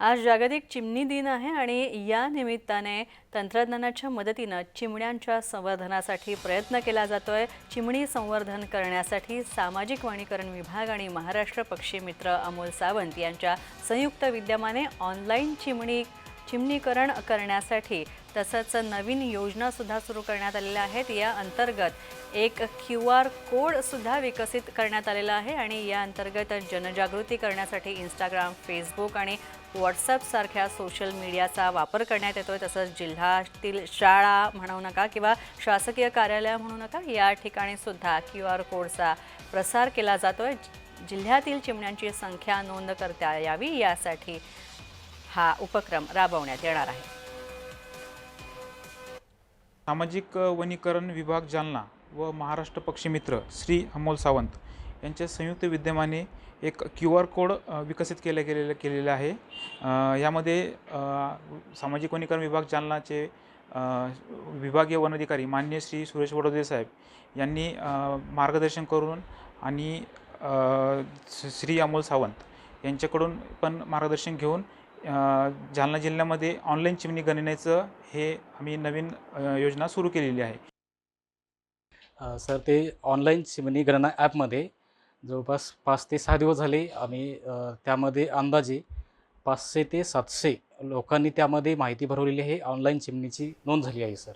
आज जागतिक चिमणी दिन आहे आणि या निमित्ताने तंत्रज्ञानाच्या मदतीनं चिमण्यांच्या संवर्धनासाठी प्रयत्न केला जातोय. चिमणी संवर्धन करण्यासाठी सामाजिक वनीकरण विभाग आणि महाराष्ट्र पक्षी मित्र अमोल सावंत यांच्या संयुक्त विद्यमाने ऑनलाईन चिमणी चिमणीकरण करण्यासाठी तसंच नवीन योजनासुद्धा सुरू करण्यात आलेल्या आहेत. या अंतर्गत एक क्यू आर कोडसुद्धा विकसित करण्यात आलेला आहे आणि या अंतर्गत जनजागृती करण्यासाठी इंस्टाग्राम फेसबुक आणि व्हॉट्सअपसारख्या सोशल मीडियाचा वापर करण्यात येतो आहे तसंच जिल्ह्यातील शाळा म्हणू नका किंवा शासकीय कार्यालय म्हणू नका या ठिकाणी सुद्धा क्यू आर कोडचा प्रसार केला जातो आहे जिल्ह्यातील चिमण्यांची संख्या नोंद करता यावी यासाठी हा उपक्रम राबवण्यात येणार आहे. सामाजिक वनीकरण विभाग जालना व महाराष्ट्र पक्षी मित्र श्री अमोल सावंत यांच्या संयुक्त विद्यमाने एक क्यू आर कोड विकसित केलं गेलेलं केलेलं आहे. यामध्ये सामाजिक वनीकरण विभाग जालनाचे विभागीय वन अधिकारी मान्य श्री सुरेश वडोदे साहेब यांनी मार्गदर्शन करून आणि श्री अमोल सावंत यांच्याकडून पण मार्गदर्शन घेऊन जालना जिल्ह्यामध्ये ऑनलाईन चिमणी गणनेचं हे आम्ही नवीन योजना सुरू केलेली आहे. सर ते ऑनलाईन चिमणी गणना ॲपमध्ये जवळपास पाच ते सहा दिवस झाले आम्ही त्यामध्ये अंदाजे पाचशे ते सातशे लोकांनी त्यामध्ये माहिती भरवलेली आहे. ऑनलाईन चिमणीची नोंद झाली आहे सर.